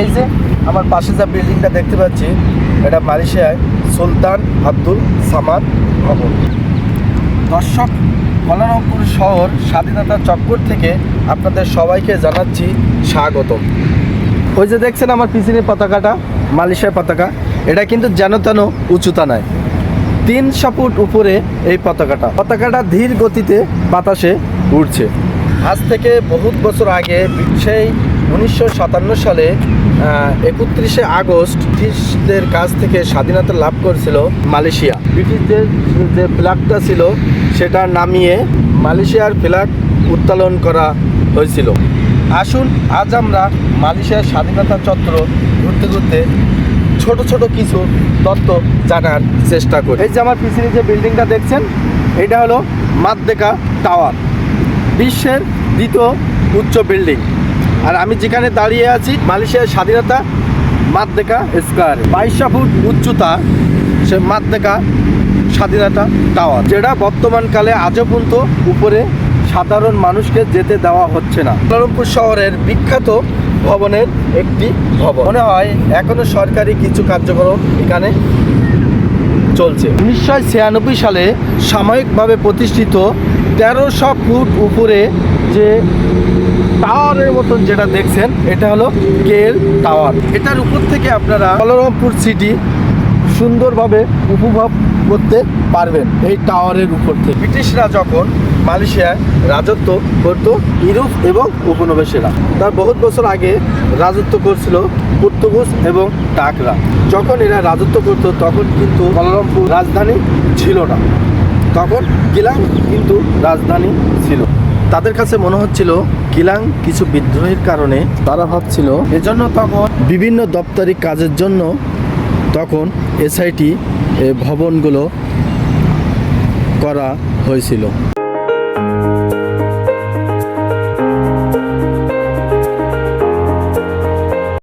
এই যে আমার পাশে যে বিল্ডিংটা দেখতে পাচ্ছি, এটা মালয়েশিয়ায় সুলতান আব্দুল সামাদ ভবন। দর্শক কলারামপুর শহর স্বাধীনতা চক্কর থেকে আপনাদের সবাইকে জানাচ্ছি স্বাগতম। ওই যে দেখছেন আমার পিছনে পতাকাটা, মালয়েশিয়ার পতাকা, এটা কিন্তু যেন তেন উঁচুতা নয় তিনশো ফুট উপরে এই পতাকাটা। পতাকাটা ধীর গতিতে বাতাসে উড়ছে। আজ থেকে বহুত বছর আগে সেই উনিশশো সাতান্ন সালে একত্রিশে আগস্ট ব্রিটিশদের কাছ থেকে স্বাধীনতা লাভ করেছিল মালয়েশিয়া। ব্রিটিশদের যে ফ্ল্যাগটা ছিল, সেটা নামিয়ে মালয়েশিয়ার ফ্ল্যাগ উত্তোলন করা হয়েছিল। আসুন, আজ আমরা মালয়েশিয়ার স্বাধীনতা চত্বর ঘুরতে ঘুরতে ছোট ছোট কিছু তত্ত্ব জানার চেষ্টা করি। এই যে আমার পিছনে যে বিল্ডিংটা দেখছেন, এটা হলো মাদ্দেকা টাওয়ার, বিশ্বের দ্বিতীয় উচ্চ বিল্ডিং। আর আমি যেখানে দাঁড়িয়ে আছি, মালয়েশিয়ার স্বাধীনতা মাদ্দেকা স্কোয়ার। বাইশশো ফুট উচ্চতা, সে মাদ্দেকা স্বাধীনতা টাওয়ার, যেটা বর্তমানকালে আজও পর্যন্ত উপরে সাধারণ মানুষকে যেতে দেওয়া হচ্ছে না। কুয়ালালামপুর শহরের বিখ্যাত ভবনের একটি ভবন। মনে হয় এখনও সরকারি কিছু কার্যক্রম এখানে চলছে। উনিশশো ছিয়ানব্বই সালে সাময়িকভাবে প্রতিষ্ঠিত তেরোশো ফুট উপরে যে টাওয়ারের মতন যেটা দেখছেন, এটা হলো কেল টাওয়ার। এটার উপর থেকে আপনারা বলরামপুর সিটি সুন্দরভাবে উপভোগ করতে পারবেন এই টাওয়ারের উপর থেকে। ব্রিটিশরা যখন মালয়েশিয়ায় রাজত্ব করত, ইউরোপ এবং উপনিবেশেরা, তার বহুত বছর আগে রাজত্ব করছিল পর্তুগুজ এবং টাকরা। যখন এরা রাজত্ব করত, তখন কিন্তু বলরামপুর রাজধানী ছিল না। তখন গিলাং কিন্তু রাজধানী ছিল। তাদের কাছে মনে হচ্ছিল গিলাং কিছু বিদ্রোহের কারণে তারা ভাবছিল এজন্য তখন বিভিন্ন দপ্তরি কাজের জন্য তখন এসআইটি ভবনগুলো করা হয়েছিল।